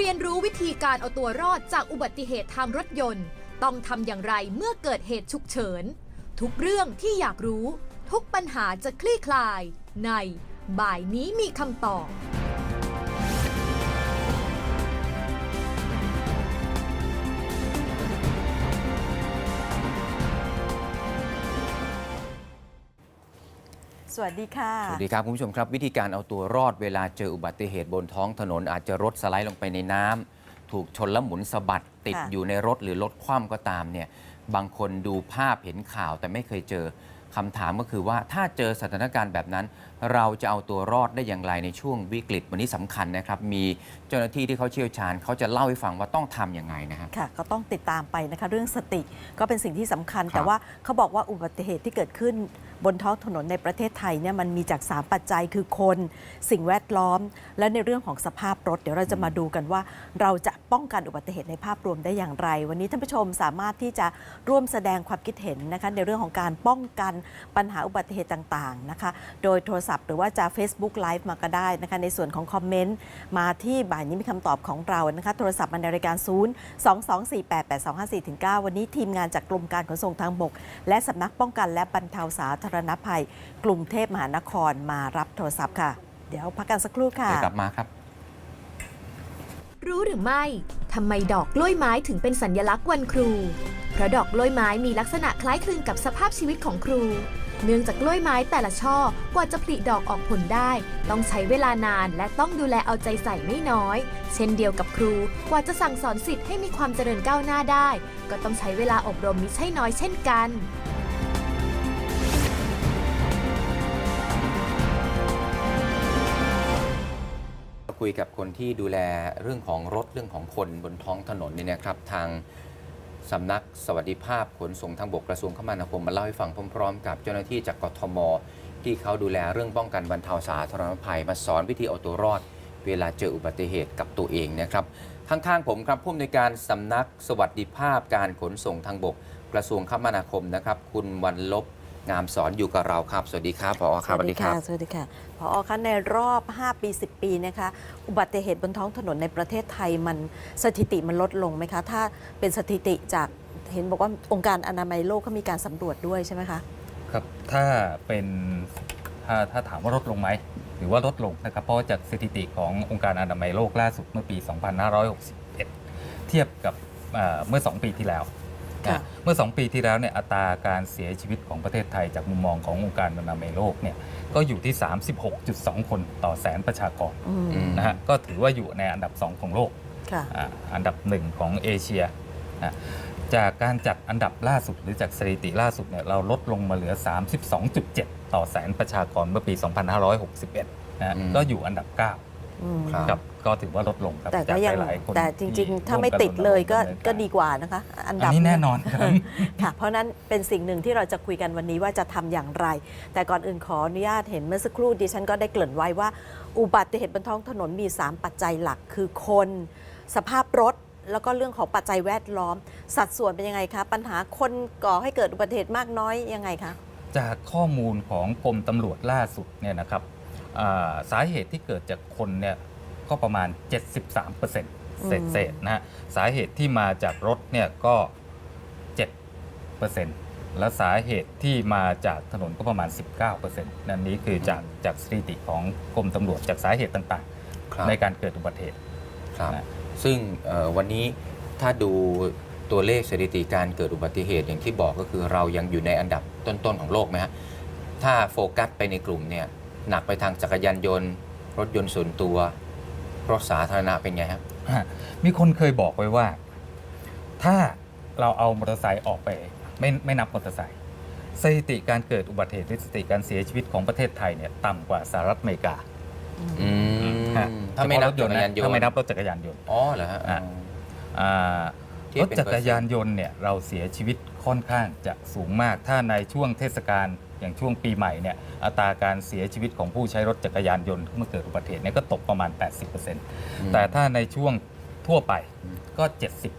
เรียนรู้วิธีการเอาตัวรอดจากอุบัติเหตุทางรถยนต์ ต้องทำอย่างไรเมื่อเกิดเหตุฉุกเฉิน ทุกเรื่องที่อยากรู้ ทุกปัญหาจะคลี่คลาย ใน บ่ายนี้มีคำตอบ สวัสดีค่ะ สวัสดีครับคุณผู้ชมครับ วิธีการเอาตัวรอดเวลาเจออุบัติเหตุบนท้องถนน อาจจะรถสไลด์ลงไปในน้ำถูกชนแล้วหมุนสะบัดติดค่ะ อยู่ในรถหรือรถคว่ำก็ตามเนี่ยบางคนดูภาพเห็นข่าวแต่ไม่เคยเจอคำถามก็คือว่าถ้าเจอสถานการณ์แบบนั้นเราจะเอาตัวรอดได้อย่างไรในช่วงวิกฤตวันนี้สำคัญนะครับ มีเจ้าหน้าที่ที่เขาเชี่ยวชาญ เขาจะเล่าให้ฟังว่าต้องทำยังไงนะครับค่ะก็ต้องติดตามไปนะคะเรื่องสติก็เป็นสิ่งที่สำคัญครับแต่ว่าเขาบอกว่าอุบัติเหตุที่เกิดขึ้นบนท้องถนนในประเทศไทยเนี่ยมันมีจาก 3 ปัจจัยคือคน สิ่งแวดล้อม และในเรื่องของสภาพรถ เดี๋ยวเราจะมาดูกันว่า เราจะป้องกันอุบัติเหตุในภาพรวมได้อย่างไร วันนี้ท่านผู้ชมสามารถที่จะร่วมแสดงความคิดเห็นนะคะในเรื่องของการป้องกันปัญหาอุบัติเหตุต่างๆนะคะ โดยโทรศัพท์ หรือว่าจะ Facebook Live มาก็ได้นะคะในส่วนของคอมเมนต์มาที่บ่ายนี้มีคำตอบของเรานะคะโทรศัพท์มาในรายการ 0 2 2 4 8 8 2 5 4ถึง9วันนี้ทีมงานจากกรมการขนส่งทางบก และสำนักป้องกันและบรรเทาสาธารณภัย กรุงเทพมหานครมารับโทรศัพท์ค่ะ เดี๋ยวพักกันสักครู่ค่ะ เดี๋ยวกลับมาครับ รู้หรือไม่ทำไมดอกกล้วยไม้ถึงเป็นสัญลักษณ์วันครู เพราะดอกกล้วยไม้มีลักษณะคล้ายคลึงกับสภาพชีวิตของครู เนื่องจากกล้วยไม้แต่ละช่อกว่าจะผลิดอกออกผลได้ ต้องใช้เวลานานและต้องดูแลเอาใจใส่ไม่น้อย เช่นเดียวกับครูกว่าจะสั่งสอนสิทธิ์ให้มีความเจริญก้าวหน้าได้ ก็ต้องใช้เวลาอบรมมิใช่น้อยเช่นกันคุยกับคนที่ดูแลเรื่องของรถเรื่องของคนบนท้องถนนเนี่ยนะครับทาง สำนักสวัสดิภาพขนส่งทางบกกระทรวงคมนาคมมาเล่าให้ฟังพร้อมๆ กับเจ้าหน้าที่จากกทม ที่เขาดูแลเรื่องป้องกันบรรเทาสาธารณภัยมาสอนวิธีเอาตัวรอด เวลาเจออุบัติเหตุกับตัวเองนะครับข้างๆผมครับผู้อำนวยการสำนักสวัสดิภาพการขนส่งทางบก กระทรวงคมนาคมนะครับ คุณวันลบ งามสอนอยู่กับเราครับ สวัสดีครับผอครับสวัสดีค่ะสวัสดีค่ะพอคะในรอบ 5 ปี 10 ปีนะคะ อุบัติเหตุบนท้องถนนในประเทศไทยมันสถิติมันลดลงไหมคะ ถ้าเป็นสถิติจากเห็นบอกว่าองค์การอนามัยโลกเขามีการสำรวจด้วยใช่ไหมคะ ครับ ถ้าเป็นถ้าถ้าถามว่าลดลงไหมหรือว่าลดลงนะครับ เพราะว่าจากสถิติขององค์การอนามัยโลกล่าสุดเมื่อปี 2561 เทียบกับเอ่อเมื่อ 2 ปีที่แล้ว ค่ะนะเมื่อ 2 ปีที่แล้วเนี่ยอัตราการเสียชีวิตของประเทศไทยจากมุมมองขององค์การอนามัยโลกเนี่ยก็อยู่ที่ 36.2 คนต่อแสนประชากรอืมอืมนะฮะก็ถือว่าอยู่ในอันดับ 2 ของโลกค่ะ อ่าอันดับหนึ่งของเอเชียนะจากการจัดอันดับล่าสุดหรือจากสถิติล่าสุดเนี่ยเราลดลงมาเหลือ 32.7 ต่อแสนประชากรเมื่อปี 2561นะฮะอืม ก็อยู่อันดับ 9 อืมครับ ครับก็ถือว่าลดลงครับแต่ก็จากยังหลายๆคนแต่จริง ที่ๆ ถ้าไม่ร่วกันติดเลยก็ดำนินารก็ดีกว่านะคะ อันอัดันบนี้แน่นอนครับ ค่ะ เพราะนั้นเป็นสิ่งหนึ่งที่เราจะคุยกันวันนี้ว่าจะทำอย่างไร แต่ก่อนอื่นขออนุญาตเห็นเมื่อสักครู่ดิฉันก็ได้เกริ่นไว้ว่า อุบัติเหตุบนท้องถนนมี 3 ปัจจัยหลักคือคน สภาพรถ แล้วก็เรื่องของปัจจัยแวดล้อม สัดส่วนเป็นยังไงคะ ปัญหาคนก่อให้เกิดอุบัติเหตุมากน้อยยังไงคะ จากข้อมูลของกรมตำรวจล่าสุดเนี่ยนะครับ อ่าสาเหตุที่เกิดจากคนเนี่ยก็ประมาณ 73%เศษเศษๆนะฮะสาเหตุที่มาจากรถเนี่ยก็ 7%และสาเหตุที่มาจากถนนก็ประมาณ 19%นั่นนี้คือจากจากสถิติของกรมตำรวจจากสาเหตุต่างครับๆในการเกิดอุบัติเหตุ ครับ นะ ซึ่งเอ่อวันนี้ถ้าดูตัวเลขสถิติการเกิดอุบัติเหตุอย่างที่บอกก็คือเรายังอยู่ในอันดับต้นๆของโลกไหมฮะ ถ้าโฟกัสไปในกลุ่มเนี่ย หนักไปทางจักรยานยนต์ รถยนต์ส่วนตัว รถสาธารณะเป็นไงครับฮะมีคนเคยบอกไว้ว่า ถ้าเราเอามอเตอร์ไซค์ออกไป ไม่ไม่นับมอเตอร์ไซค์สถิติการเกิดอุบัติเหตุหรือสถิติการเสียชีวิตของประเทศไทยเนี่ยต่ำกว่าสหรัฐอเมริกาอืมฮะถ้าไม่นับเฉพะจักรยานยนต์ถ้าไม่นับรถจักรยานยนต์อ๋อเหรอฮะอะอ่าเทียรบถเป็นจักรยานยนต์เนี่ยเราเสียชีวิตค่อนข้างจะสูงมากถ้าในช่วงเทศกาล อย่างช่วงปีใหม่เนี่ยอัตราการเสียชีวิตของผู้ใช้รถจักรยานยนต์เมื่อเกิดอุบัติเหตุเนี่ยก็ตกประมาณ 80%แต่ถ้าในช่วงทั่วไปก็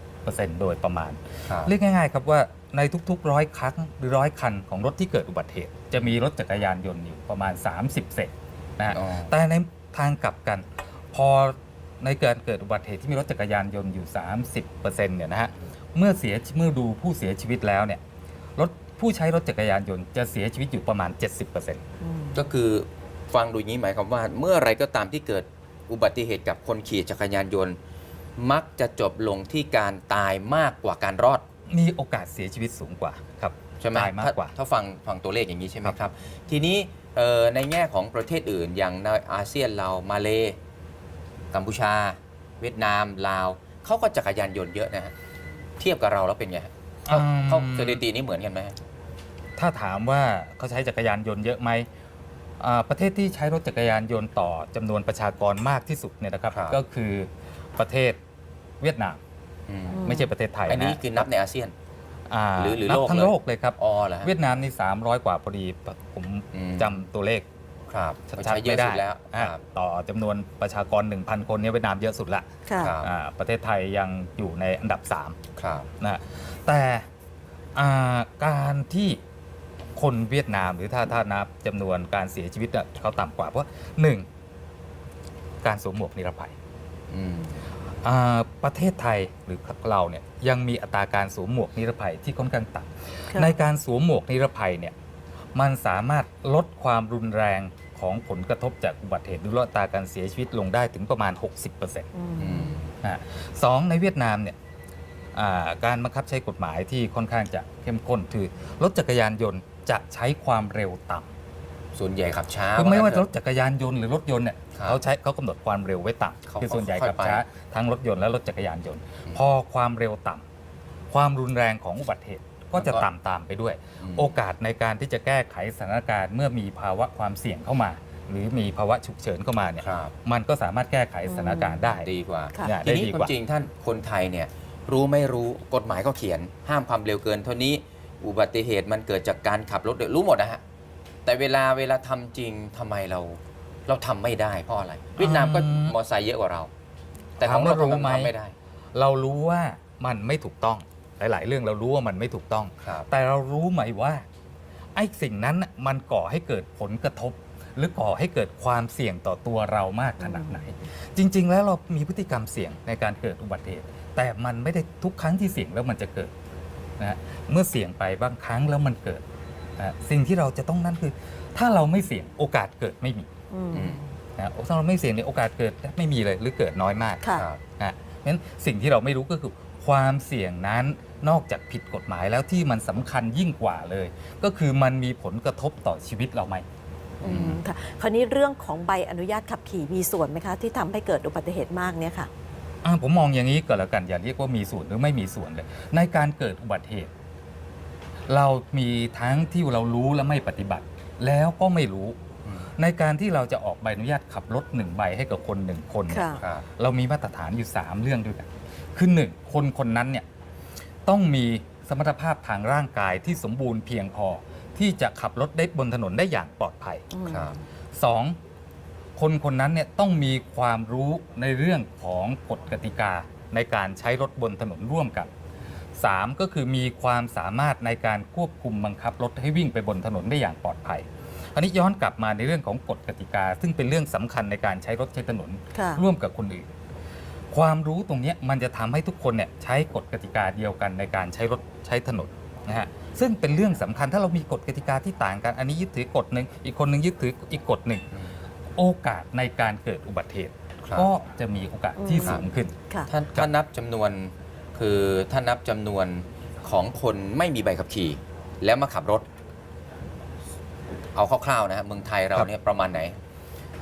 70%โดยประมาณครับเรียกง่าย ๆ ครับว่าในทุกๆร้อยครั้งหรือร้อยคันของรถที่เกิดอุบัติเหตุ จะมีรถจักรยานยนต์อยู่ประมาณ 30 เศษนะฮะอ๋อแต่ในทางกลับกัน พอในการเกิดอุบัติเหตุที่มีรถจักรยานยนต์อยู่ 30%เนี่ยนะฮะเมื่อเสียเมื่อดูผู้เสียชีวิตแล้วเนี่ยรถ ผู้ใช้รถจักรยานยนต์จะเสียชีวิตอยู่ประมาณ 70%ก็คือฟังดูอย่างนี้หมายความว่า เมื่อไรก็ตามที่เกิดอุบัติเหตุกับคนขี่จักรยานยนต์ มักจะจบลงที่การตายมากกว่าการรอด มีโอกาสเสียชีวิตสูงกว่าครับใช่ไหมตายมากถ้กว่า ถ้าฟังฟังตัวเลขอย่างนี้ใช่ไหมครับครับทีนี้เอ่อในแง่ของประเทศอื่น อย่างในอาเซียนเรามาเลกัมพูชา เวียดนามลาวเขาก็จักรยานยนต์เยอะนะฮะเทียบกับเราแล้วเป็นไงฮะเขาเขาสถิตินี้เหมือนกันไหมฮะ ถ้าถามว่าเขาใช้จักรยานยนต์เยอะไหมอ่าประเทศที่ใช้รถจักรยานยนต์ต่อจำนวนประชากรมากที่สุดเนี่ยนะครับ ครับ ก็คือประเทศเวียดนาม อืมไม่ใช่ประเทศไทยอันนี้ะคือนับในอาเซียนาหรือหรือนับโลกทั้งเลย โลกเลยครับ อ๋อเหรอฮะเวียดนามนี่ 300 กว่าพอดีผมอืมจำตัวเลขครับชัดใช้ๆเยไม่อะได้สุดแล้วอะครับต่อจำนวนประชากร 1,000 คนเนี่ยเวียดนามเยอะสุดละค่ะ ครับอ่าประเทศไทยยังอยู่ในอันดับ 3 ครับ นะฮะแต่อ่าการที่ คนเวียดนามหรือถ้าถ้านับจำนวนการเสียชีวิตเนี่ยเขาต่ำกว่าเพราะหนึ่งการสวมหมวกนิรภัยอืม อ่าประเทศไทยหรือเราเนี่ยยังมีอัตราการสวมหมวกนิรภัยที่ค่อนข้างต่ค่ะำในการสวมหมวกนิรภัยเนี่ยมันสามารถลดความรุนแรงของผลกระทบจากอุบัติเหตุหรือลดอัตราการเสียชีวิตลงได้ถึงประมาณ 60%อืม อืมนะฮะสองในเวียดนามเนี่ยอ่าการบังคับใช้กฎหมายที่ค่อนข้างจะเข้มข้นคือรถจักรยานยนต์ จะใช้ความเร็วต่ำส่วนใหญ่ขับช้าคือไม่ว่างั้นรเถถจักรยานยนต์หรือรถยนต์เนี่ยครับเขาใช้เขากำหนดความเร็วไว้ต่เขาำคือส่วนใหญ่ค่อยๆขับช้าไปทั้งรถยนต์และรถจักรยานยนต์อืมพอความเร็วต่ำความรุนแรงของอุบัติเหตุก็จะมันก็ต่ำตามไปด้วย อืม โอกาสในการที่จะแก้ไขสถานการณ์เมื่อมีภาวะความเสี่ยงเข้ามา หรือมีภาวะฉุกเฉินเข้ามาเนี่ยครับ มันก็สามารถแก้ไขสถานการณ์ได้ ดีกว่าค่ะ เนี่ยทีได้นี้ดีควากมว่า จริงท่านคนไทยเนี่ยรู้ไม่รู้กฎหมายก็เขียนห้ามความเร็วเกินเท่านี้ อุบัติเหตุมันเกิดจากการขับรถเร็วรู้หมดนะฮะแต่เวลาเวลาทำจริงทำไมเราเราทำไม่ได้เพราะอะไร เวียดนามก็อืมมอเตอร์ไซค์เยอะกว่าเรา แต่ของเราถามว่ารู้ทำไหมไม่ได้เรารู้ว่ามันไม่ถูกต้อง หลาย ๆ เรื่องเรารู้ว่ามันไม่ถูกต้อง ครับ แต่เรารู้ไหมว่าไอ้สิ่งนั้นน่ะมันก่อให้เกิดผลกระทบ หรือก่อให้เกิดความเสี่ยงต่อตัวเรามากขนาดไหน จริง ๆ แล้วเรามีพฤติกรรมเสี่ยงในการเกิดอุบัติเหตุแต่มันไม่ได้ทุกครั้งที่เสี่ยงแล้วมันจะเกิด นะฮะเมื่อเสี่ยงไปบางครั้งแล้วมันเกิดนะฮะสิ่งที่เราจะต้องนั่นคือ ถ้าเราไม่เสี่ยงโอกาสเกิดไม่มีอืมอืมนะฮะถ้าเราไม่เสี่ยงเนี่ยโอกาสเกิดไม่มีเลยหรือเกิดน้อยมากค่ะ ครับนะเพราะฉะนั้นสิ่งที่เราไม่รู้ก็คือความเสี่ยงนั้นนอกจากผิดกฎหมายแล้วที่มันสำคัญยิ่งกว่าเลย ก็คือมันมีผลกระทบต่อชีวิตเราไหม อืมค่ะ คราวนี้เรื่องของใบอนุญาตขับขี่มีส่วนไหมคะ ที่ทำให้เกิดอุบัติเหตุมากเนี่ยค่ะ อะผมมองอย่างนี้ก็แล้วกันอย่าเรียกว่ามีส่วนหรือไม่มีส่วนเลย ในการเกิดอุบัติเหตุ เรามีทั้งที่เรารู้และไม่ปฏิบัติ แล้วก็ไม่รู้อืมในการที่เราจะออกใบอนุญาตขับรถหนึ่งใบให้กับคนหนึ่งคนเนี่ยค่ะครับเรามีมาตรฐานอยู่ 3 เรื่องด้วยกันคือหนึ่งคนคนนั้นเนี่ยต้องมีสมรรถภาพทางร่างกายที่สมบูรณ์เพียงพอที่จะขับรถได้บนถนนได้อย่างปลอดภัย อืม ครับ 2. คนคนนั้นเนี่ยต้องมีความรู้ในเรื่องของกฎกติกาในการใช้รถบนถนนร่วมกัน 3. ก็คือมีความสามารถในการควบคุมบังคับรถให้วิ่งไปบนถนนได้อย่างปลอดภัยอันนี้ย้อนกลับมาในเรื่องของกฎกติกา ซึ่งเป็นเรื่องสำคัญในการใช้รถใช้ถนนค่ะร่วมกับคนอื่น ความรู้ตรงเนี้ยมันจะทำให้ทุกคนเนี่ยใช้กฎกติกาเดียวกันในการใช้รถใช้ถนนนะฮะซึ่งเป็นเรื่องสำคัญถ้าเรามีกฎกติกาที่ต่างกัน อันนี้ยึดถือกฎหนึ่งอีกคนหนึ่งยึดถืออีกกฎหนึ่งอืม โอกาสในการเกิดอุบัติเหตุครับ ก็จะมีโอกาสที่อืมสูงขึ้น ค่ะ ท่านถ้านับจำนวนคือถ้านับจำนวนของคนไม่มีใบขับขี่ แล้วมาขับรถ เอาคร่าวๆนะฮะเมืองไทยเราครับ เนี่ยประมาณไหน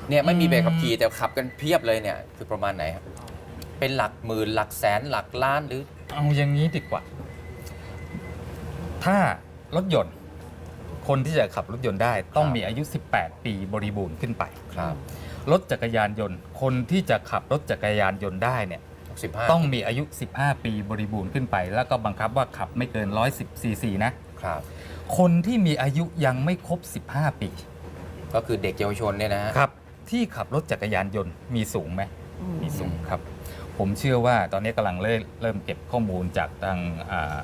เนี่ยไม่มีใบขับขี่อืมแต่ขับกันเพียบเลยเนี่ย คือประมาณไหนครับเป็นหลักหมื่นหลักแสนหลักล้านหรือ เอาอย่างนี้ดีกว่า ถ้ารถยนต์ คนที่จะขับรถยนต์ได้ต้องมีอายุ 18 ปีบริบูรณ์ขึ้นไปครับรถจักรยานยนต์ คนที่จะขับรถจักรยานยนต์ได้เนี่ยสิบห้าต้องมีอายุ 15 ปีบริบูรณ์ขึ้นไป แล้วก็บังคับว่าขับไม่เกิน 110ซีซีนะครับ คนที่มีอายุยังไม่ครบ 15 ปี ก็คือเด็กเยาวชนเนี่ยนะฮะครับ ที่ขับรถจักรยานยนต์มีสูงไหมอืมมีสูงครับ ผมเชื่อว่าตอนนี้กำลังเริ่มเริ่มเก็บข้อมูลจากทางอ่า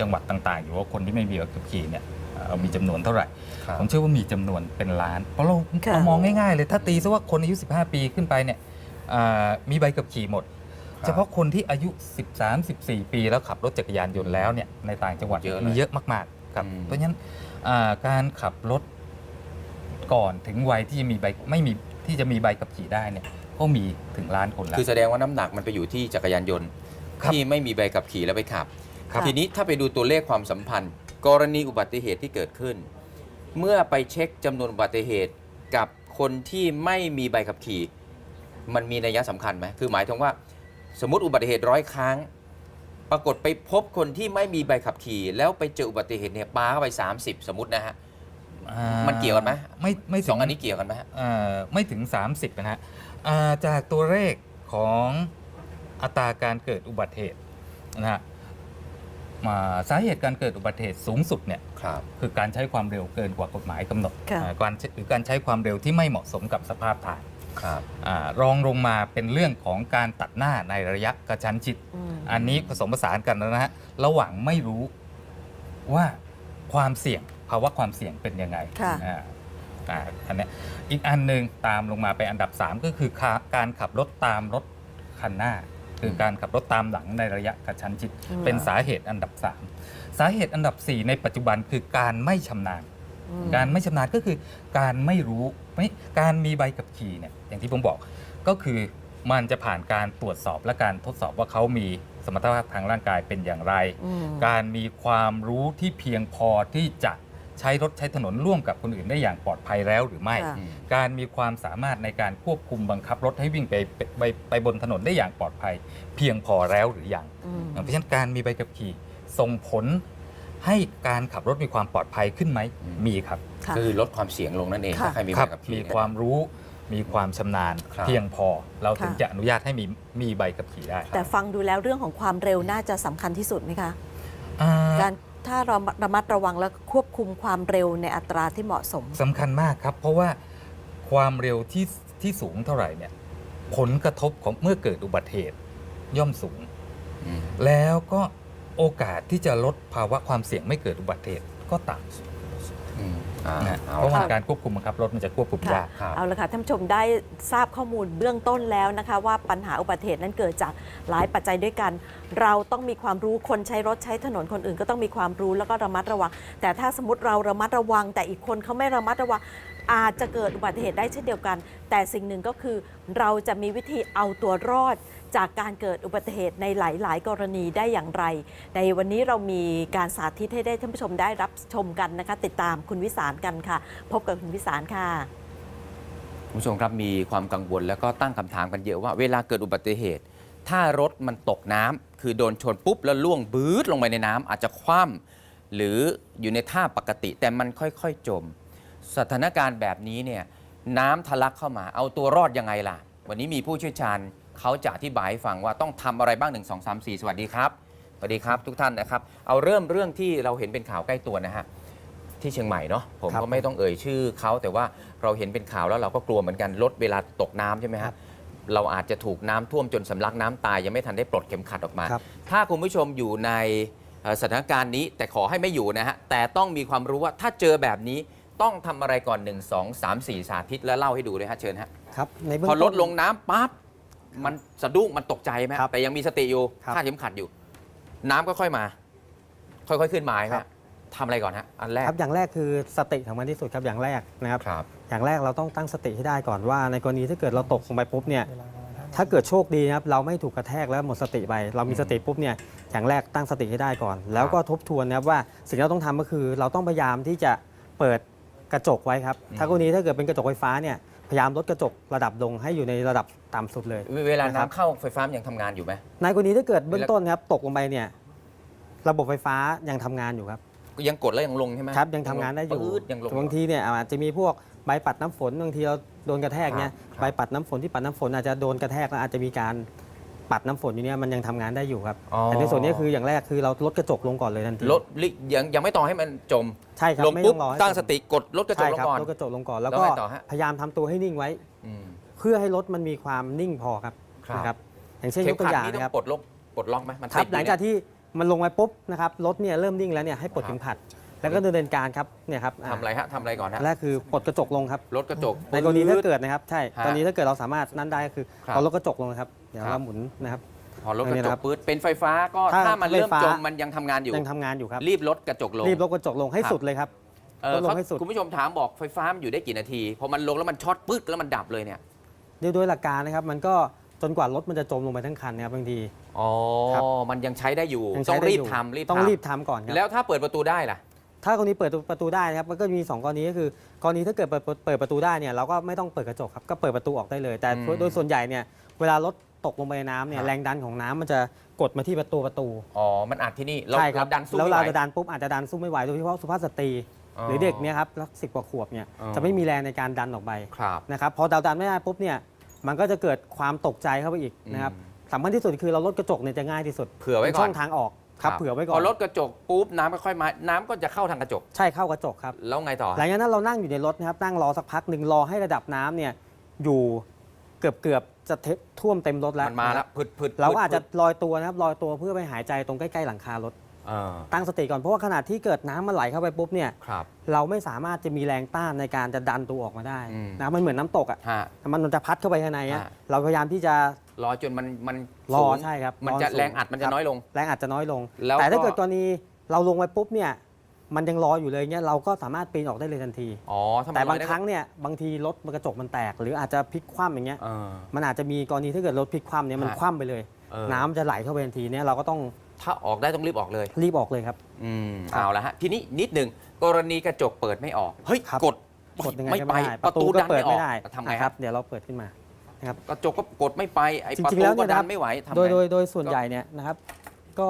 จังหวัดต่างๆ อยู่ว่าคนที่ไม่มีใบขับขี่เนี่ย เอ่อมีจำนวนเท่าไหร่ ครับ ผมเชื่อว่ามีจำนวนเป็นล้าน เพราะเราค่ะ เรามองง่ายๆเลย ถ้าตีซะว่าคนอายุ 15 ปีขึ้นไปเนี่ยอ่ามีใบขับขี่หมด ครับเฉพาะคนที่อายุ 13 14 ปีแล้วขับรถจักรยานยนต์แล้วเนี่ยในต่างจังหวัดเยอะเลยมีเยอะมากๆครับอืม เพราะฉะนั้นอ่าการขับรถก่อนถึงวัยที่จะมีใบไม่มีที่จะมีใบขับขี่ได้เนี่ยก็มีถึงล้านคนแล้ว คือแสดงว่าน้ำหนักมันไปอยู่ที่จักรยานยนต์ ครับที่ไม่มีใบขับขี่แล้วไปขับ ครับ ทีนี้ถ้าไปดูตัวเลขความสัมพันธ์ กรณีอุบัติเหตุที่เกิดขึ้น เมื่อไปเช็คจำนวนอุบัติเหตุกับคนที่ไม่มีใบขับขี่ มันมีนัยสำคัญไหมคือหมายถึงว่า สมมติอุบัติเหตุร้อยครั้ง ปรากฏไปพบคนที่ไม่มีใบขับขี่ แล้วไปเจออุบัติเหตุเนี่ยปาเข้าไป 30 สมมตินะฮะอ่ามันเกี่ยวกันไหมไม่ไม่สองอันนี้เกี่ยวกันไหมฮะ เอ่อไม่ถึง 30 นะฮะอ่าจากตัวเลขของอัตราการเกิดอุบัติเหตุนะฮะ มาสาเหตุการเกิดอุบัติเหตุสูงสุดเนี่ยครับ คือการใช้ความเร็วเกินกว่ากฎหมายกำหนดค่ะ อ่าการหรือการใช้ความเร็วที่ไม่เหมาะสมกับสภาพทางครับอารองลงมาเป็นเรื่องของการตัดหน้าในระยะกระชั้นชิด อืม อันนี้ผสมผสานกันนะฮะระหว่างไม่รู้ว่าความเสี่ยงภาวะความเสี่ยงเป็นยังไงค่ะ อ่าอ่าอันเนี้ยอีกอันหนึ่งตามลงมาเป็นอันดับ 3 ก็คือขาการขับรถตามรถคันหน้า คือการขับรถตามหลังในระยะกระชั้นชิดอืมเป็นสาเหตุอันดับ 3 สาเหตุอันดับ 4 ในปัจจุบันคือการไม่ชำนาญอืมการไม่ชำนาญก็คือการไม่รู้ไม่การมีใบขับขี่เนี่ยอย่างที่ผมบอกก็คือมันจะผ่านการตรวจสอบและการทดสอบว่าเขามีสมรรถภาพทางร่างกายเป็นอย่างไรอืมการมีความรู้ที่เพียงพอที่จะ ใช้รถใช้ถนนร่วมกับคนอื่นได้อย่างปลอดภัยแล้วหรือไม่ ค่ะ การมีความสามารถในการควบคุมบังคับรถให้วิ่งไปไปไปไปบนถนนได้อย่างปลอดภัย เพียงพอแล้วหรือยัง อืม เพราะฉะนั้นการมีใบขับขี่ส่งผลให้การขับรถมีความปลอดภัยขึ้นไหมอืม มีครับ ค่ะคือลดความเสี่ยงลงนั่นเองค่ะ ถ้าใครมีคใบรับขับมีขี่ความรู้มีความชำนาญ ครับ เพียงพอเราถึงค่ะ จะอนุญาตให้มีมีใบขับขี่ได้แต่ฟังดูแล้วเรื่องของความเร็วน่าจะสำคัญที่สุดไหมคะ อ่าการ ถ้าเราระมัดระวังและควบคุมความเร็วในอัตราที่เหมาะสม สำคัญมากครับ เพราะว่าความเร็วที่ที่สูงเท่าไหร่เนี่ยผลกระทบของเมื่อเกิดอุบัติเหตุย่อมสูง อืม แล้วก็โอกาสที่จะลดภาวะความเสี่ยงไม่เกิดอุบัติเหตุก็ต่ำ อืมอ่านะเอาเพราะว่าละการควบคุมบังคับรถมันจะควบคุมค่ะยาก ครับ เอาละค่ะท่านผู้ชมได้ทราบข้อมูลเบื้องต้นแล้วนะคะ ว่าปัญหาอุบัติเหตุนั้นเกิดจากหลายปัจจัยด้วยกัน เราต้องมีความรู้คนใช้รถใช้ถนนคนอื่นก็ต้องมีความรู้แล้วก็ระมัดระวัง แต่ถ้าสมมติเราระมัดระวัง แต่อีกคนเขาไม่ระมัดระวัง อาจจะเกิดอุบัติเหตุได้เช่นเดียวกัน แต่สิ่งหนึ่งก็คือ เราจะมีวิธีเอาตัวรอด จากการเกิดอุบัติเหตุในหลาย ๆ กรณีได้อย่างไร ในวันนี้เรามีการสาธิตให้ได้ท่านผู้ชมได้รับชมกันนะคะ ติดตามคุณวิสารกันค่ะ พบกับคุณวิสารค่ะคุณผู้ชมครับมีความกังวลแล้วก็ตั้งคำถามกันเยอะว่าเวลาเกิดอุบัติเหตุ ถ้ารถมันตกน้ำคือโดนชนปุ๊บแล้วล่วงบืดลงไปในน้ำอาจจะคว่ำหรืออยู่ในท่าปกติแต่มันค่อยๆจม สถานการณ์แบบนี้เนี่ยน้ำทะลักเข้ามาเอาตัวรอดยังไงล่ะ วันนี้มีผู้เชี่ยวชาญ เขาจะอธิบายให้ฟังว่าต้องทำอะไรบ้าง 1 2 3 4 สวัสดีครับ สวัสดีครับทุกท่านนะครับ เอาเริ่มเรื่องที่เราเห็นเป็นข่าวใกล้ตัวนะฮะที่เชียงใหม่เนาะผมครับก็ไม่ต้องเอ่ยชื่อเขาแต่ว่าเราเห็นเป็นข่าวแล้วเราก็กลัวเหมือนกันรถเวลาตกน้ำใช่ไหมครัฮะบเราอาจจะถูกน้ำท่วมจนสำลักน้ำตายยังไม่ทันได้ปลดเข็มขัดออกมา ครับ ถ้าคุณผู้ชมอยู่ในเอ่อสถานการณ์นี้แต่ขอให้ไม่อยู่นะฮะ แต่ต้องมีความรู้ว่าถ้าเจอแบบนี้ต้องทำอะไรก่อน 1 2 3 4 สาธิตแล้วเล่าให้ดูเลยฮะเชิญฮะ ครับในเบื้องพอต้นรถลงน้ำปั๊บ มันสะดุ้งมันตกใจไหมฮะครับแต่ยังมีสติอยู่ครับ คาดเข็มขัดอยู่ น้ำก็ค่อยมา ค่อยๆขึ้นมาใช่ไหมครัฮะบทำอะไรก่อนฮะอันแรกครับอย่างแรกคือสติสำคัญที่สุดครับอย่างแรกนะครับ ครับ อย่างแรกเราต้องตั้งสติให้ได้ก่อนว่า ในกรณีถ้าเกิดเราตกลงไปปุ๊บเนี่ยถ้าเกิดโชคดีนะครับเราไม่ถูกกระแทกแล้วหมดสติไป เรามีสติปุ๊บเนี่ยอย่างแรกตั้งสติให้ได้ก่อน แล้วก็ทบทวนนะครับว่าสิ่งที่เราต้องทำก็คือ เราต้องพยายามที่จะเปิดกระจกไว้ครับอืมถ้ากรณีถ้าเกิดเป็นกระจกไฟฟ้าเนี่ย พยายามลดกระจกระดับลงให้อยู่ในระดับต่ำสุดเลย เวลานะครับน้ำเข้าไฟฟ้ามันยังทำงานอยู่ไหม ในกรณีถ้าเกิดเบื้องต้นครับตกลงไปเนี่ยระบบไฟฟ้ายังทำงานอยู่ครับยังกดแล้วยังลงใช่ไหมครับยังทำงานได้อยู่ปื๊ดยังลงบางทีเนี่ยอาจจะมีพวกใบปัดน้ำฝนบางทีเราโดนกระแทกเนี่ยครับ ใบปัดน้ำฝนที่ปัดน้ำฝนอาจจะโดนกระแทกแล้วอาจจะมีการ ปัดน้ำฝนอยู่เนี่ยมันยังทำงานได้อยู่ครับอ๋อ แต่ในส่วนนี้คืออย่างแรกคือเราลดกระจกลงก่อนเลยทันทีลดลิยังยังไม่ต่อให้มันจม ใช่ครับลงไม่ปุ๊บต้องรอให้ตั้งสติกดลดกระจกใช่ลงครับก่อน ลดกระจกลงก่อนแล้วแล้วก็ไงต่อฮะ พยายามทำตัวให้นิ่งไว้ อืม เพื่อให้รถมันมีความนิ่งพอครับครับ นะครับอย่างเช่นเข็ยมกตัวขัดอย่างนี่ต้อนะครับงปลดล็อกปลดล็อกไหมมันครับติดหลังอยู่จากเนี่ยที่มันลงไปปุ๊บนะครับรถเนี่ยเริ่มนิ่งแล้วเนี่ยให้ปลดครับเข็มขัด แล้วก็ดำเนินการครับเนี่ยครับาทำอะไรฮะทำอะไรก่อนฮะแรกคือปลดกระจกลงครับ รถกระจก ในกรณีถ้าปื๊ดเกิดนะครับ ใช่ฮะตอนนี้ถ้าเกิดเราสามารถนั่นได้ก็คือครับ เอารถกระจกลงนะครับ เดี๋ยวครับเราหมุนนะครับ พอรถกระอันนี้จนะคกรับปื๊ดเป็นไฟฟ้าก็ถ้าถ้ามันเริ่มไฟฟ้า จมมันยังทำงานอยู่ ยังทำงานอยู่ครับ รีบลดกระจกลง รีบลดกระจกลงให้ครับ สุดเลยครับ เออลดลงเขาให้สุด คุณผู้ชมถามบอกไฟฟ้ามันอยู่ได้กี่นาทีพอมันลงแล้วมันช็อตปึ๊ดแล้วมันดับเลยเนี่ยโดยโดยหลักการนะครับมันก็จนกว่ารถมันจะจมลงไปทั้งคันนะครับบางที อ๋อครับ มันยังใช้ได้อยู่ ยังต้ใช้องได้รีบยู่ทำรีบต้องทำรีบทำก่อนครับแล้วถ้าเปิดประตูได้ล่ะ ถ้ากรณีเปิดประตูได้นะครับมันก็มีสองกรณีก็คือกรณีถ้าเกิดเปิดเปิดประตูได้เนี่ยเราก็ไม่ต้องเปิดกระจกครับก็เปิดประตูออกได้เลย แต่อืมโดยส่วนใหญ่เนี่ยเวลารถตกลงไปในน้ำเนี่คยรับ แรงดันของน้ำมันจะกดมาที่ประตูประตูอ๋อ มันอัดที่นี่เราใช่ครับเราดันสู้แล้วไม่เราไหว จะดันปุ๊บอาจจะดันสู้ไม่ไหวโดยเฉพาะสุภาพสตรีหรือเด็กเนี่ยครับรักสิบกว่าขวบเนี่ยอ๋อ จะไม่มีแรงในการดันออกไป ครับ นะครับพอดาวดันไม่ได้ปุ๊บเนี่ยมันก็จะเกิดความตกใจเข้าไปอีกนะครับอืมสำคัญที่สุดคือเราลดกระจกเนี่ยจะง่ายที่สุดเผื่อไว้ป็นก่อนช่องทางออก ครับเผื่อไว้ก่อพนอรถกระจกปุ๊บน้ำค่อยๆมา น้ำก็จะเข้าทางกระจก ใช่เข้ากระจกครับ แล้วไงต่อ หลังจากนั้นเรานั่งอยู่ในรถนะครับนั่งรอสักพักหนึ่งรอให้ระดับน้ำเนี่ยอยู่เกือบเกือบๆจะเทท่วมเต็มรถแล้วมันมานะคแล้รัวบพึดพึดเราก็อาจจะพึดลอยตัวนะครับลอยตัวเพื่อไปหายใจตรงใกล้ๆหลังคารถเออตั้งสติก่อนเพราะว่าขณะที่เกิดน้ำมันไหลเข้าไปปุ๊บเนี่ยครับ เราไม่สามารถจะมีแรงต้านในการจะดันตัวออกมาได้อืม นะมันเหมือนน้ำตกอะฮะ มันจะพัดเข้าไปข้างในอะฮะ เราพยายามที่จะ รอจนมันมันรอสูงใช่ครับมันจะรอสูงแรงอัดมันจะครับน้อยลง แรงอาจจะน้อยลง แล้วแต่ถ้าก็ เกิดกรณีเราลงไปปุ๊บเนี่ยมันยังรออยู่เลยเนี่ยเราก็สามารถปีนออกได้เลยทันที อ๋อถ้ามันแต่บางลอยได้ครั้งเนี่ยบางทีรถมันกระจกมันแตก หรืออาจจะพลิกคว่ำอย่างเงี้ยเออ มันอาจจะมีกรณีถ้าเกิดรถพลิกคว่ำเนี่ยมันฮะคว่ำไปเลย เออ น้ำจะไหลเข้าไปทันทีเนี่ยเราก็ต้องถ้าออกได้ต้องรีบออกเลย รีบออกเลยครับ อืมครับเอาละฮะทีนี้นิดหนึ่งกรณีกระจกเปิดไม่ออก เฮ้ยครับ กดกดยังไงไม่ก็ไป ไม่ได้ประตูก็ดันเปิไม่ดออกไม่ได้ทำไงนะคครัรับ บเดี๋ยวเราเปิดขึ้นมา นะครับกระจกก็กดไม่ไปไอ้จประริงๆตูแล้วก็เนี่ยดันะครับ นไม่ไหวทำโดยไง โดยโดยส่วนใหญ่เนี่ยนะครับ ก็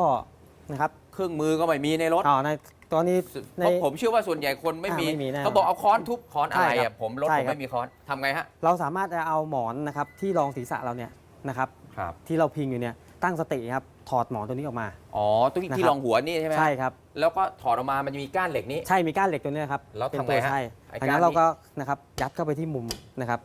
นะครับเครื่องมือก็ไม่มีในรถอ๋อในตอนนี้ใน เพราะผมเชื่อว่าส่วนใหญ่คนไม่มีอ่าไม่มีแน่เขาบอกเอาค้อนทุบค้อนอะไรใช่ครัอะบผมรถใช่ผมครับ ไม่มีค้อนทำไงฮะเราสามารถจะเอาหมอนนะครับที่รองศีรษะเราเนี่ยนะครับ ครับที่เราพิงอยู่เนี่ยตั้งสติครับถอดหมอนตัวนี้ออกมา อ๋อตรงที่นะครับ ที่รองหัวนี่ใช่ไหมฮะใช่ครับ แล้วก็ถอดออกมามันจะมีก้านเหล็กนี้ ใช่มีก้านเหล็กตัวเนี้ยครับแล้วเป็นทำตัไงวฮะใช่ไอ้อันก้านนั้นเรานี้ก็นะครับยัดเข้าไปที่มุมนะครับ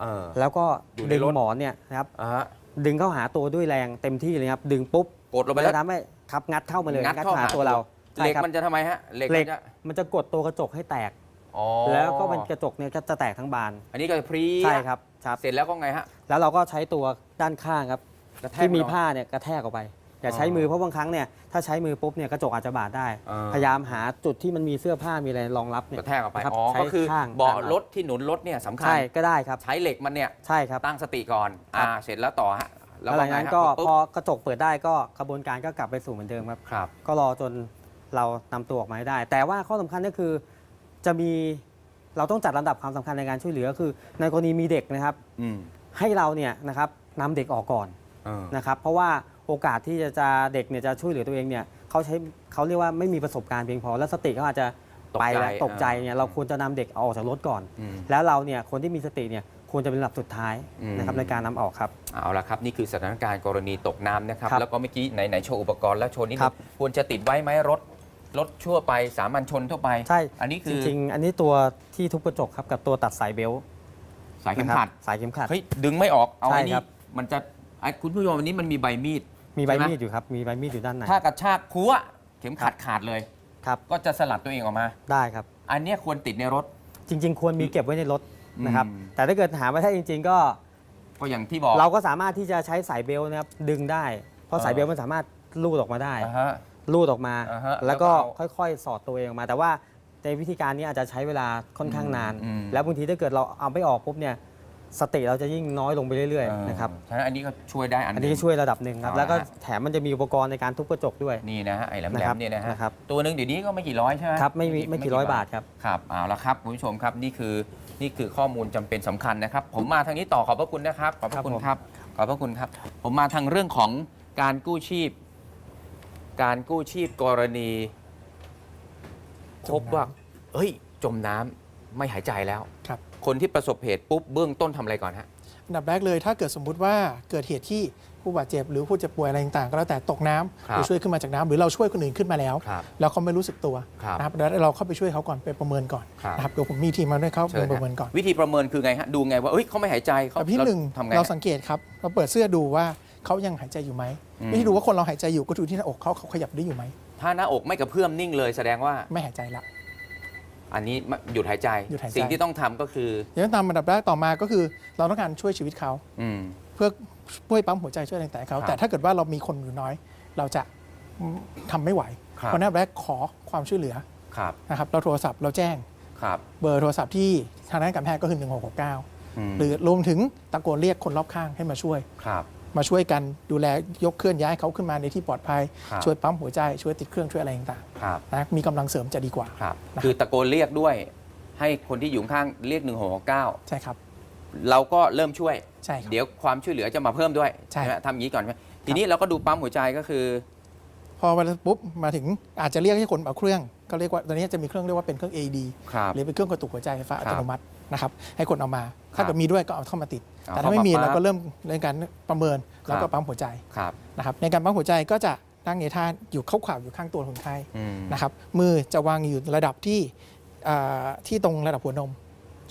เออ แล้วก็อยู่ในดึงรถ หมอนเนี่ยนะครับ อ่าฮะ ดึงเข้าหาตัวด้วยแรงเต็มที่เลยครับ ดึงปุ๊บกดลงไปแล้ว ทำให้ครับงัดเข้ามาเลยงัดเข้าหาตัวเราเหล็กใช่ครับมันจะทำไมฮะเหล็กเหล็มักนจะมันจะกดตัวกระจกให้แตก อ๋อแล้วก็มันกระจกเนี่ยก็จะแตกทั้งบานอันนี้ก็จะพรีใช่ครับครับ เสร็จแล้วก็ไงฮะแล้วเราก็ใช้ตัวด้านข้างครับกระแทกที่มีนผ้าเนี่ยกระแทกออกไป อย่าใช้อ๋อมือเพราะบางครั้งเนี่ยถ้าใช้มือปุ๊บเนี่ยกระจกอาจจะบาดได้ อ่า พยายามหาจุดที่มันมีเสื้อผ้ามีอะไรรองรับเนี่ยกระแทกออกไป นะครับอ๋อ ใช้ก็คือข้างเบาะข้างรถที่หนุนรถเนี่ยสำคัญ ใช่ก็ได้ครับ ใช้เหล็กมันเนี่ย ใช่ครับ ตั้งสติก่อน ครับ อ่า เสร็จแล้วต่อฮะ แล้วหลังจากนั้นก็ปุ๊บพอกระจกเปิดได้ก็กระบวนการก็กลับไปสู่เหมือนเดิมครับ ครับ ก็รอจนเรานำตัวออกมาให้ได้ แต่ว่าข้อสำคัญก็คือจะมีเราต้องจัดลำดับความสำคัญในการช่วยเหลือคือ ในกรณีมีเด็กนะครับ อืมให้เราเนี่ยนะครับนำเด็กออกก่อนเออนะครับ เพราะว่า โอกาสที่จะจะเด็กเนี่ยจะช่วยเหลือตัวเองเนี่ยเขาใช้เขาเรียกว่าไม่มีประสบการณ์เพียงพอ และสติเขาอาจจะไปแล้วตกใจเนี่ยเราควรจะนำเด็กเอาออกจากรถก่อนอืมแล้วเราเนี่ยคนที่มีสติเนี่ยควรจะเป็นลำดับสุดท้ายอืมนะครับในการนำออกครับเอาละครับ นี่คือสถานการณ์กรณีตกน้ำนะครับครับแล้วก็เมื่อกี้ไหนไหนโชว์อุปกรณ์แล้วโชว์นิดครันึบงควรจะติดไว้ไหมรถรถชั่วไปสามัญชนทั่วไปใช่อันนี้จคือริงๆอันนี้ตัวที่ทุบกระจกครับกับตัวตัดสายเบลต์สายเข็มนะครับขัดสายเข็มขัดเฮ้ยดึงไม่ออกเอาใช่ไอ้นี่ครับมันจะไอ้คุณผู้ชมอันนี้มันมีใบมีด มีใบใช่ไหมมีดอยู่ครับ มีใบมีดอยู่ด้านในถ้ากระชากพัวเข็มขัดขาดเลย ครับ ก็จะสลัดตัวเองออกมา ได้ครับ อันเนี้ยควรติดในรถ จริง ๆ ควรมีเก็บไว้ในรถนะครับ อืม แต่ถ้าเกิดหาไม่ได้จริง ๆ ก็ ก็อย่างที่บอกเราก็สามารถที่จะใช้สายเบลต์นะครับดึงได้ เพราะเออสายเบลต์มันสามารถลูดออกมาได้ อ่าฮะ ลูดออกมา อ่าฮะแล้วก็แล้วก็เอาค่อยๆ สอดตัวเองออกมา แต่ว่าในวิธีการนี้อาจจะใช้เวลาค่อนข้างนาน อืม แล้วบางทีถ้าเกิดเราเอาไม่ออกปุ๊บเนี่ย สติเราจะยิ่งน้อยลงไปเรื่อยเออๆนะครับฉะนั้นอันนี้ก็ช่วยได้อันหอันนึ่นี้ง ก็ช่วยระดับหนึ่งครับ เอาละ แล้วก็ฮะแถมมันจะมีอุปกรณ์ในการทุบกระจกด้วย นี่นะฮะไอ้แหลนะครับมๆเนี่ยนะฮะนะครับ ตัวหนึ่งเดี๋ยวนี้ก็ไม่กี่ร้อยใช่ไหมครับไม่มีไม่กี่ร้อยบาทครับ ครับเอาละครับคุณผู้ชมครับนี่คือนี่คือข้อมูลจำเป็นสำคัญนะครับ ผมมาทางนี้ต่อขอบพระคุณนะครับ ขอบพระคุณครับผมครับขอบพระคุณครับ ผมมาทางเรื่องของการกู้ชีพ การกู้ชีพกรณีพบว่าเฮ้ยจมน้ำไม่หายใจแล้ว ครับ คนที่ประสบเหตุปุ๊บเบื้องต้นทำอะไรก่อนฮะ อันดับแรกเลยถ้าเกิดสมมุติว่าเกิดเหตุที่ผู้บาดเจ็บหรือผู้เจ็บป่วยอะไรต่างๆก็แล้วแต่ตกน้ำครับหรือช่วยขึ้นมาจากน้ำหรือเราช่วยคนอื่นขึ้นมาแล้ว ครับแล้วเขาไม่รู้สึกตัวครับ นะครับแล้วเราเข้าไปช่วยเขาก่อนไปประเมินก่อนครับนะครับเดี๋ยวผมมีทีมมาด้วยเขาเชิญประฮะเมินก่อน วิธีประเมินคือไงฮะ ดูไงว่าเอ้ยเขาไม่หายใจเขาแบบที่หนึ่งทำไงเราฮะสังเกตครับ เราเปิดเสื้อดูว่าเขายังหายใจอยู่ไหมอืม วิธีดูว่าคนเราหายใจอยู่ก็ดูที่หน้าอกเขาเขาขยับได้อยู่ไหมถ้าหน้าอกไม่กระเพื่อมนิ่งเลยแสดงว่าไม่หายใจละ อันนี้หยุดหายใจ หยุดหายใจ สิ่งที่ต้องทำก็คืออย่างนั้นตามอันดับแรกต่อมาก็คือ เราต้องการช่วยชีวิตเขา อืม เพื่อช่วยปั๊มหัวใจช่วยอะไรต่างๆเขา ครับแต่ถ้าเกิดว่าเรามีคนอยู่น้อย เราจะทำไม่ไหว ครับ เพราะฉะนั้นแรกขอความช่วยเหลือครับนะครับเราโทรศัพท์เราแจ้งครับเบอร์โทรศัพท์ที่ทางด้านการแพทย์ก็คือ 1669มหรือรวมถึงตะโกนเรียกคนรอบข้างให้มาช่วย ครับ มาช่วยกันดูแลยกเคลื่อนย้ายเขาขึ้นมาในที่ปลอดภัย ครับ ช่วยปั๊มหัวใจช่วยติดเครื่องช่วยอะไรต่างครับ ๆนะมีกำลังเสริมจะดีกว่า ครับ นะครับ คือตะโกนเรียกด้วย ให้คนที่อยู่ข้างเรียก 1 6 9ใช่ครับเราก็เริ่มช่วย ใช่ครับ เดี๋ยวความช่วยเหลือจะมาเพิ่มด้วยใช่ ไหมทำอย่างนี้ก่อนไหมทีนี้เราก็ดูปั๊มหัวใจก็คือ พอวันปุ๊บมาถึงอาจจะเรียกให้คนเอาเครื่องก็เรียกว่าตอนนี้จะมีเครื่องเรียกว่าเป็นเครื่อง AED ครับ หรือเป็นเครื่องกระตุกหัวใจไฟฟ้าครับอัตโนมัติ นะครับให้คนเอามา ถ้าครับเกิดมีด้วยก็เอาเข้ามาติดเอาแต่ถ้าไม่มีเข้ามาเราก็เริ่มในการประเมินแล้วคก็รับปั๊มหัวใจครับนะครับในการปั๊มหัวใจก็จะตั้งในท่าอยู่เข้าขวาอยู่ข้างตัวคนไข้อืมนะครับมือจะวางอยู่ระดับที่อ่าที่ตรงระดับหัวนม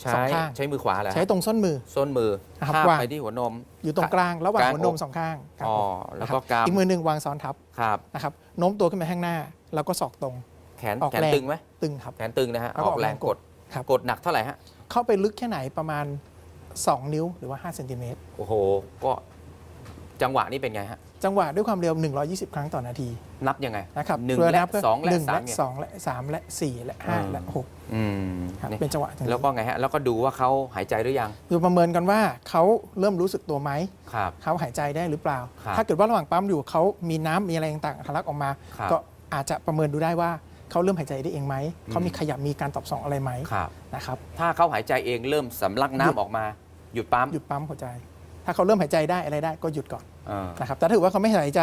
ใช้สองข้างใช้มือขวาเหรอฮะใช้ตรงส้นมือส้นมือนะครับทาบวางไปที่หัวนม อยู่ตรงกลางระหว่างกลางหัวนมอกสองข้างกลางอ๋ออกแล้วนะคก็รับกรามอีกมือหนึ่งวางซ้อนทับครับนะครับโน้มตัวขึ้นไปข้างหน้า แล้วก็ศอกตรง แขนออกแขนแรงตึงไหมตึงครับแขนตึงนะฮะแล้วอก็อกแรงกดครับกดหนักเท่าไหร่ฮะ เข้าไปลึกแค่ไหนประมาณ 2 นิ้วหรือว่า5เซนติเมตรโอ้โห ก็จังหวะนี้เป็นไงฮะ จังหวะด้วยความเร็ว 120 ครั้งต่อนาทีนับยังไงนะครับหนึ่งเพื่อและนับเพื่สองและหนึ่งสามและเนี่ย สองและสามและสี่และห้าอืมและหกอืมครับนี่เป็นจังหวะตรงนี้แล้วก็ไงฮะ แล้วก็ดูว่าเขาหายใจหรือยังดูประเมินกันว่าเขาเริ่มรู้สึกตัวไหม ครับ เขาหายใจได้หรือเปล่า ครับถ้าเกิดว่าระหว่างปั๊มอยู่เขามีน้ำมีอะไรต่างๆทะลักออกมา ครับ ก็อาจจะประเมินดูได้ว่า เขาเริ่มหายใจได้เองไหมเขามีขยับมีการตอบสนองอะไรไหมครับ นะครับถ้าเขาหายใจเองเริ่มสำลักน้ำหยุดออกมา หยุดปั๊มหยุดปั๊มหัวใจ ถ้าเขาเริ่มหายใจได้อะไรได้ก็หยุดก่อนเออนะครับแต่ถ้าถือว่าเขาไม่หายใจ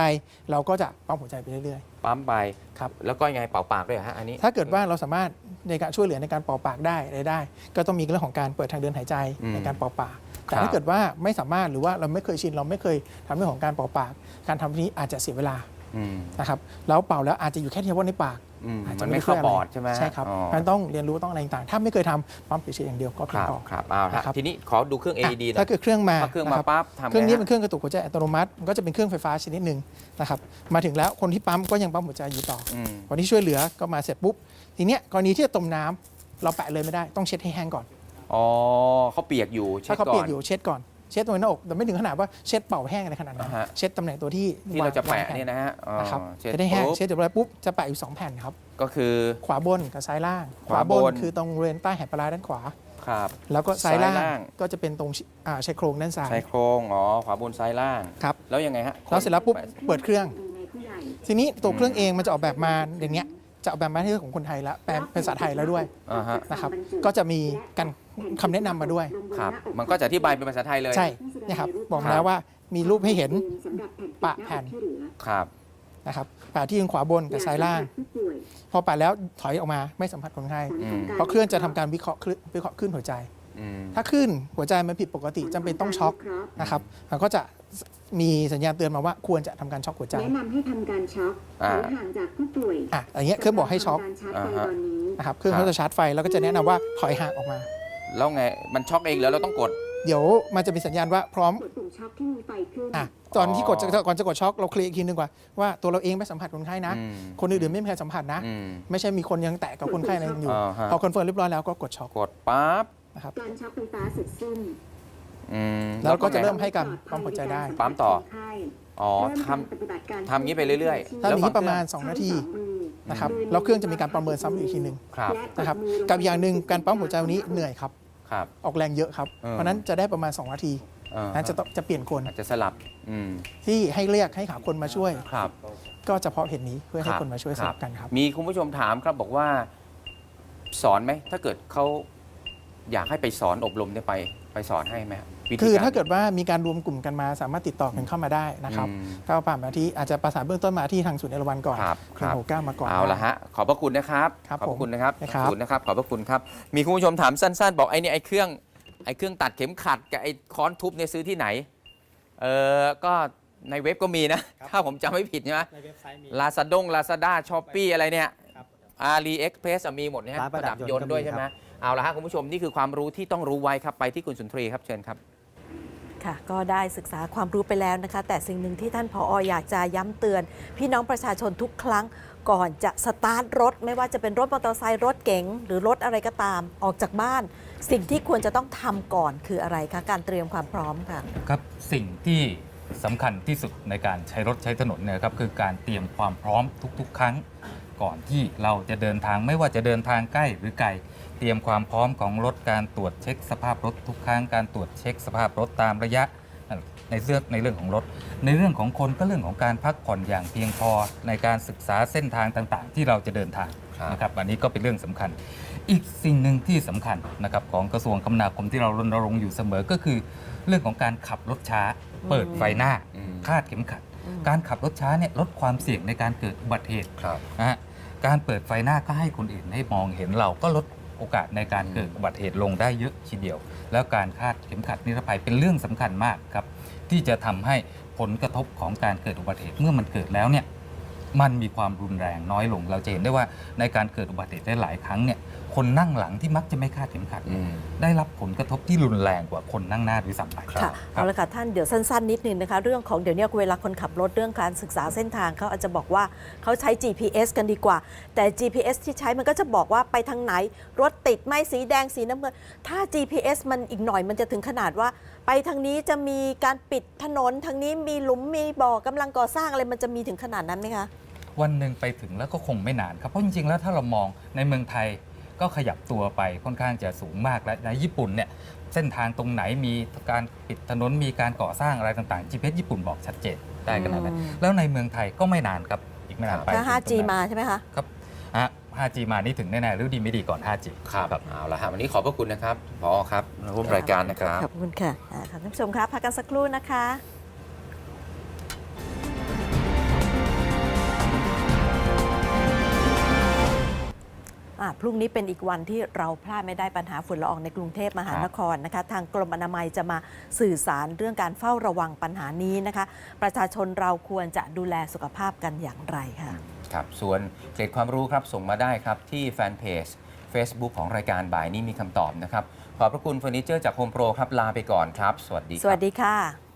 เราก็จะปั๊มหัวใจไปเรื่อย ปั๊มไปครับ แล้วก็ยังไงเป่าปากด้วยเหรอฮะอันนี้ ๆ ถ้าเกิดว่าเราสามารถในการช่วยเหลือในการเป่าปากได้อะไรได้ ก็ต้องมีเรื่องของการเปิดทางเดินหายใจอืมในการเป่าปาก แต่ครับถ้าเกิดว่าไม่สามารถหรือว่าเราไม่เคยชินเราไม่เคยทำเรื่องของการเป่าปาก การทำนี้อาจจะเสียเวลา อืม นะครับแล้วเป่าแล้วอาจจะอยู่แค่เฉพาะในปาก อืมอาจจะมันไม่เข้าด้ช่วยะรปอดใช่ไหมใช่ครับอ๋อ มันต้องเรียนรู้ต้องอะไรต่างๆ ถ้าไม่เคยทำปั๊มเฉยๆอย่างเดียวก็คเพียงรับพอ ครับเอาละนะครับ ทีนี้ขอดูเครื่อง AED หน่ถ้าอยเกิดเครื่องมาพอเครื่องนะมาครับปั๊บทำเครื่องนี้ไฮะเป็นเครื่องกระตุกหัวใจอัตโนมัติ มันก็จะเป็นเครื่องไฟฟ้าชนิดหนึ่งนะครับ มาถึงแล้วคนที่ปั๊มก็ยังปั๊มหัวใจอยู่ต่ออืมคนที่ช่วยเหลือก็มาเสร็จปุ๊บ ทีเนี้ยกรณีที่จะต้มน้ำเราแปะเลยไม่ได้ ต้องเช็ดให้แห้งก่อน อ๋อเขาเปียกอยู่เช็ถ้าดเขาก่เปีอยกน อยู่เช็ดก่อน เช็ดตรงหน้าอกแต่ไม่ถึงขนาดว่าเช็ดเป่าแห้งอะไรขนาดนั้น อ่าฮะ เช็ดตำแหน่งตัวที่ที่เราจะวแปะงผ่เนี่ยนะฮะอ๋อนะครับเช็ดจะได้แห้งปุ๊บเช็ดเสร็จเรียบร้อยปุ๊บจะแปะอยู่สองแผ่นครับ ก็คือ ขวาบนกับซ้ายล่างขวาบน คือตรงบริเวณใต้แหปปลาร้าด้านขวา ครับ แล้วก็ซ้ายล่าซ้ายล่างงก็จะเป็นตรงอ่าชายโครงด้านซ้าย ชายโครงอ๋อขวาบนซ้ายล่าง ครับ แล้วยังไงฮะแล้วเสร็จแล้วปุ๊บเปิดเครื่อง ทีนี้ตัวเครื่องเองมันจะออกแบบมาอย่างเงี้ยจะออกแบบมาที่ของคนไทยแล้วแปลเป็นภาษาไทยแล้วด้วยอ่าฮะนะครับ ก็จะมีการ คำแนะนำมาด้วย ครับ มันก็จะอธิบายเป็นภาษาไทยเลยใช่เนี่ยครับบอกมาแล้วว่ามีรูปให้เห็น ปะแผ่น ครับ นะครับปะที่ขวาบนกับซ้ายล่าง พอปะแล้วถอยออกมาไม่สัมผัสคนไข้อืม เพราะเครื่องจะทำการวิเคราะห์คลื่นวิเคราะห์คลื่นหัวใจ อืม ถ้าคลื่นหัวใจมันผิดปกติจำเป็นต้องช็อกนะครับมันก็จะมีสัญญาณเตือนมาว่าควรจะทำการช็อกหัวใจแนะนำให้ทำการช็อกอ่า ถอยห่างจากผู้ป่วยอะอย่างเงี้ยเครื่องบอกให้ช็อกการชาร์จไฟตอนนี้ นะครับเครื่องเขาจะชาร์จไฟแล้วก็จะแนะนำว่าถอยห่างออกมา แล้วไงมันช็อกเองแล้วเราต้องกด เดี๋ยวมันจะมีสัญญาณว่าพร้อมกดปุ่มช็อกที่มีไฟขึ้น อะตอนที่กดจะอ๋อก่อนจะกดช็อกเราเคลียร์อีกทีนึงว่าว่าตัวเราเองไม่สัมผัสคนไข้นะ อืม คนอื่นๆไม่มีใครสัมผัสนะ อืม ไม่ใช่มีคนยังแตะกับคนไข้อะไรอยู่อ่าฮะ พอคอนเฟิร์มเรียบร้อยแล้วก็กดช็อกกดปั๊บนะครับการช็อกไฟฟ้าเสร็จสิ้นอืมแล้วก็จะไง เริ่มให้การปั๊มหัวใจได้ ปั๊มต่อคนไข้อ๋อเริ่มทการปฏิบัติการทำงี้ไปเรื่อยๆถ้าแล้วมีฝั่งประมาณ 2 นาทีใช้สองมือนะครับแล้วเครื่องจะมีการประเมินซ้ำอีกทีหนึ่งครับและนะครับมืลกับอย่างหนึ่งการปั๊มหัวใจวันนี้เหนื่อยครับ ครับ ออกแรงเยอะครับ เออ เพราะฉะนั้นจะได้ประมาณ 2 นาทีเออนั้นจะต้องจะเปลี่ยนคนอาจจะสลับอืมที่ให้เรียกให้หาคนมาช่วย ครับ ก็เฉพาะเหตุนี้เพื่อให้รับคนมาช่วยสรัลับกันครับ มีคุณผู้ชมถามครับบอกว่า สอนไหม ถ้าเกิดเขาอยากให้ไปสอนอบรมเนี่ยไป ไปสอนให้ไหมครับ วิธีคือถ้าเกิดว่ามีการรวมกลุ่มกันมาสามารถติดต่อกันเข้ามาได้นะครับอืมก็ผ่านมาที่อาจจะประสานเบื้องต้นมาที่ทางศูนย์เอราวันก่อนครับหคนึ่รังบหกเก้ามาก่อนเอาละฮะขอบพระคุณนะครับครับขอบพระคุณนะครับนะครับศูนย์นะครับขอบพระคุณครับมีคุณผู้ชมถามสั้น ๆ บอกไอ้นี่ไอ้เครื่องไอ้เครื่องตัดเข็มขัดกับไอ้ค้อนทุบเนี่ยซื้อที่ไหนเออก็ในเว็บก็มีนะ ถ้าผมจำไม่ผิดใช่ไหมในเว็บไซต์มีลาซาดงลาซาด้าช้อปปี้อะไรเนี่ยครับอารีเอ็กเพรสมีหมดเนี่ยร้านประดับยนต์ด้วยก็มีใช่ไหมครับเอาละฮะคุณผู้ชมนี่คือความรู้ที่ต้องรู้ไว้ครับ ไปที่คุณสุนทรีครับเชิญครับ ค่ะก็ได้ศึกษาความรู้ไปแล้วนะคะ แต่สิ่งหนึ่งที่ท่านผออยากจะย้ำเตือน พี่น้องประชาชนทุกครั้งก่อนจะสตาร์ทรถ ไม่ว่าจะเป็นรถมอเตอร์ไซค์รถเก๋งหรือรถอะไรก็ตามออกจากบ้าน สิ่งที่ควรจะต้องทำก่อนคืออะไรคะการเตรียมความพร้อมค่ะครับสิ่งที่สำคัญที่สุดในการใช้รถใช้ถนนเนี่ยครับคือการเตรียมความพร้อมทุก ๆ ครั้ง ก่อนที่เราจะเดินทางไม่ว่าจะเดินทางใกล้หรือไกล เตรียมความพร้อมของรถการตรวจเช็คสภาพรถทุกครั้งการตรวจเช็คสภาพรถตามระยะในเรื่องในเรื่องของรถ ในเรื่องของคนก็เรื่องของการพักผ่อนอย่างเพียงพอในการศึกษาเส้นทางต่างๆ ที่เราจะเดินทางครับนะครับอันนี้ก็เป็นเรื่องสำคัญ อีกสิ่งหนึ่งที่สำคัญนะครับของกระทรวงคมนาคมที่เรารณรงค์อยู่เสมอก็คือ เรื่องของการขับรถช้า เปิดไฟหน้าอืมคาดเข็มขัดอืมการขับรถช้าเนี่ยลดความเสี่ยงในการเกิดอุบัติเหตุครับนะฮะการเปิดไฟหน้าก็ให้คนอื่นให้มองเห็นเราก็ลด โอกาสในการเกิดอุบัติเหตุลงได้เยอะทีเดียว แล้วการคาดเข็มขัดนิรภัยเป็นเรื่องสำคัญมากครับ ที่จะทำให้ผลกระทบของการเกิดอุบัติเหตุเมื่อมันเกิดแล้วเนี่ยมันมีความรุนแรงน้อยลง เราจะเห็นได้ว่าในการเกิดอุบัติเหตุได้หลายครั้งเนี่ย คนนั่งหลังที่มักจะไม่คาดเข็มขัด อืม ได้รับผลกระทบที่รุนแรงกว่าคนนั่งหน้าด้วยซ้ำไปครับค่ะเอาละค่ะท่านเดี๋ยวสั้นๆ นิดนึงนะคะ เรื่องของเดี๋ยวนี้เวลาคนขับรถเรื่องการศึกษาเส้นทางเขาอาจจะบอกว่าเขาใช้ GPS กันดีกว่า แต่ GPS ที่ใช้มันก็จะบอกว่าไปทางไหน รถติดไหม่สีแดงสีน้ำเงิน ถ้า GPS มันอีกหน่อยมันจะถึงขนาดว่า ไปทางนี้จะมีการปิดถนนทางนี้มีหลุมมีบ่อกำลังก่อสร้างอะไรมันจะมีถึงขนาดนั้นไหมคะ วันหนึ่งไปถึงแล้วก็คงไม่นานครับ เพราะจริงๆ แล้วถ้าเรามองในเมืองไทย ก็ขยับตัวไปค่อนข้างจะสูงมากและในญี่ปุ่นเนี่ยเส้นทางตรงไหนมีการปิดถนนมีการก่อสร้างอะไรต่างๆ GPS ญี่ปุ่นบอกชัดเจนได้ขนาดนั้นอืมแล้วในเมืองไทยก็ไม่นานครับอีกไม่นานไปถ้าถึงตรง 5G นั้นมาใช่ไหมคะครับฮะ 5G มานี่ถึงแน่ๆหรือดีไม่ดีก่อน 5G ครับเอาละฮะวันนี้ขอบพระคุณนะครับพอครับร่วมรายการนะครับขอบคุณค่ะอ่าค่ะท่านผู้ชมครับพักกันสักครู่นะคะ พรุ่งนี้เป็นอีกวันที่เราพลาดไม่ได้ปัญหาฝุ่นละอองในกรุงเทพมหานครนะคะ ทางกรมอนามัยจะมาสื่อสารเรื่องการเฝ้าระวังปัญหานี้นะคะ ประชาชนเราควรจะดูแลสุขภาพกันอย่างไรค่ะครับส่วนเกร็ดความรู้ครับส่งมาได้ครับที่แฟนเพจ Facebook ของรายการบ่ายนี้มีคำตอบนะครับ ขอบพระคุณเฟอร์นิเจอร์จากโฮมโปรครับลาไปก่อนครับ สวัสดีคสรับวัสดีค่ะ